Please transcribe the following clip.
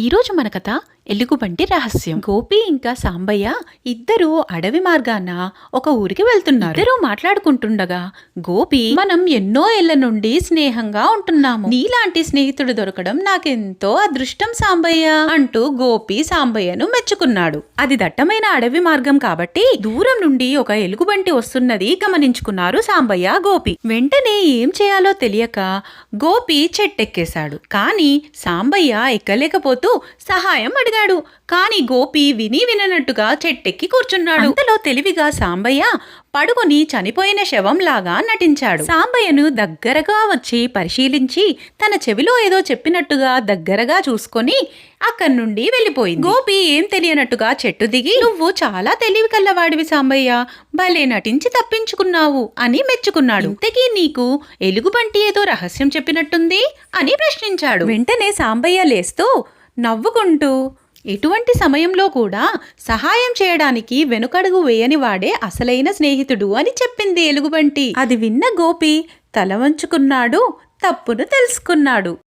ఈరోజు మన కథ ఎలుగుబంటి రహస్యం. గోపి ఇంకా సాంబయ్య ఇద్దరు అడవి మార్గాన ఒక ఊరికి వెళ్తున్నారు. ఇద్దరు మాట్లాడుకుంటుండగా గోపి మనం ఎన్నో ఏళ్ళ నుండి స్నేహంగా ఉంటున్నాము. నీలాంటి స్నేహితుడు దొరకడం నాకెంతో అదృష్టం సాంబయ్య అంటూ గోపి సాంబయ్యను మెచ్చుకున్నాడు. అది దట్టమైన అడవి మార్గం కాబట్టి దూరం నుండి ఒక ఎలుగుబంటి వస్తున్నది గమనించుకున్నారు సాంబయ్య గోపి. వెంటనే ఏం చేయాలో తెలియక గోపి చెట్టెక్కేశాడు. కానీ సాంబయ్య ఎక్కలేకపోతూ సహాయం అడిగాడు. కానీ గోపి విని విననట్టుగా చెట్టెక్కి కూర్చున్నాడు. అంతలో తెలివిగా సాంబయ్య పడుకొని చనిపోయిన శవంలాగా నటించాడు. సాంబయ్యను దగ్గరగా వచ్చి పరిశీలించి తన చెవిలో ఏదో చెప్పినట్టుగా దగ్గరగా చూసుకొని అక్కడి నుండి వెళ్ళిపోయింది. గోపి ఏం తెలియనట్టుగా చెట్టు దిగి నువ్వు చాలా తెలివి కల్లవాడివి సాంబయ్య. భలే నటించి తప్పించుకున్నావు అని మెచ్చుకున్నాడు. ఇంతకీ నీకు ఎలుగుబంటి ఏదో రహస్యం చెప్పినట్టుంది? అని ప్రశ్నించాడు. వెంటనే సాంబయ్య లేస్తూ నవ్వుకుంటూ ఎటువంటి సమయంలో కూడా సహాయం చేయడానికి వెనుకడుగు వేయని వాడే అసలైన స్నేహితుడు అని చెప్పింది ఎలుగుబంటి. అది విన్న గోపి తల వంచుకున్నాడు తప్పును తెలుసుకున్నాడు.